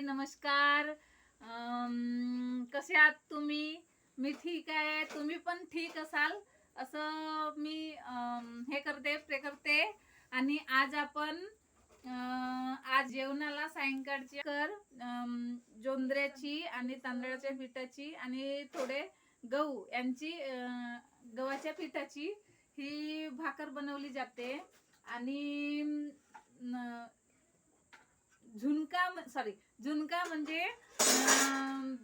नमस्कार. कसे आहात तुम्ही? मी ठीक आहे. तुम्ही पण ठीक असाल? असं मी हे करते प्रे करते. आणि आज आपण आज जेवणाला सायंकाळची कर अम, आणि तांदळाच्या पिठाची आणि थोडे गहू यांची गव्हाच्या पिठाची ही भाकर बनवली जाते. आणि झुणका सॉरी झुणका म्हणजे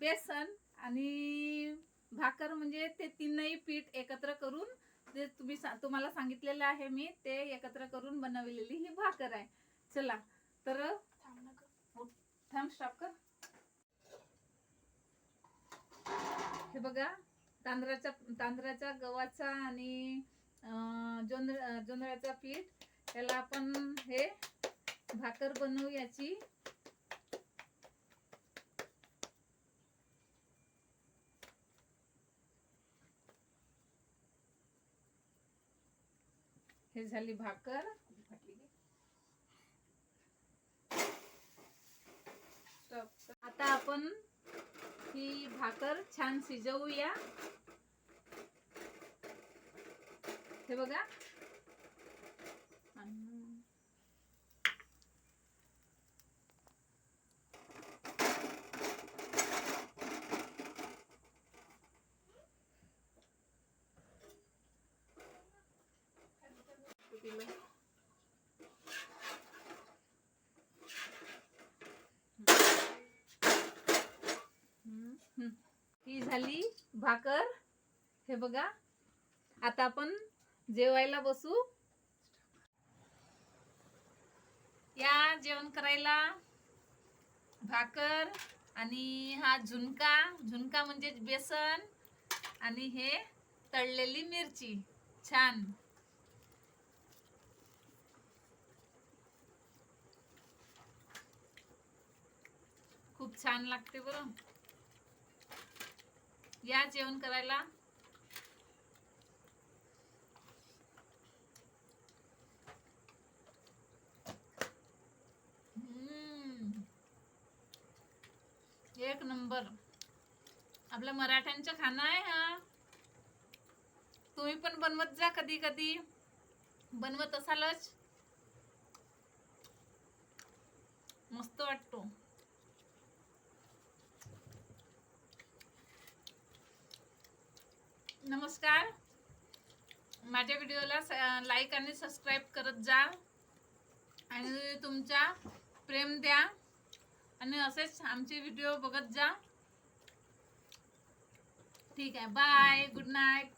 बेसन आणि भाकर म्हणजे ते तीनही पीठ एकत्र करून ते तुम्ही सा- तुम्हाला सांगितलेलं आहे मी ते एकत्र करून बनवलेली ही भाकर आहे. चला तर थांब स्टॉप कर. हे बघा तांदळाचा तांदळाचा गव्हाचा आणि अं, जोंधळ जोंधळ्याचा पीठ याला आपण हे भाकर बनवू याची. हे झाली भाकर. आता आपण ही भाकर छान शिजवूया. हे बघा आणि हम्म, ही झाली भाकर. हे बघा. आता आपण जेवायला बसू. या जेवण करायला भाकर आणि हा झुणका. झुणका म्हणजे बेसन आणि हे तळलेली मिरची. छान. खूप छान लागते बरं. या जेवण करायला. एक नंबर. आपल्या मराठ्यांचं खाणं आहे हा. तुम्ही पण बनवत जा कधी कधी. बनवत असालच. मस्त वाटतो. नमस्कार. माझ्या व्हिडिओला लाईक आणि सबस्क्राईब करत जा. आणि तुमचा प्रेम द्या. आणि असेच आमचे व्हिडिओ बघत जा. ठीक आहे. Bye good night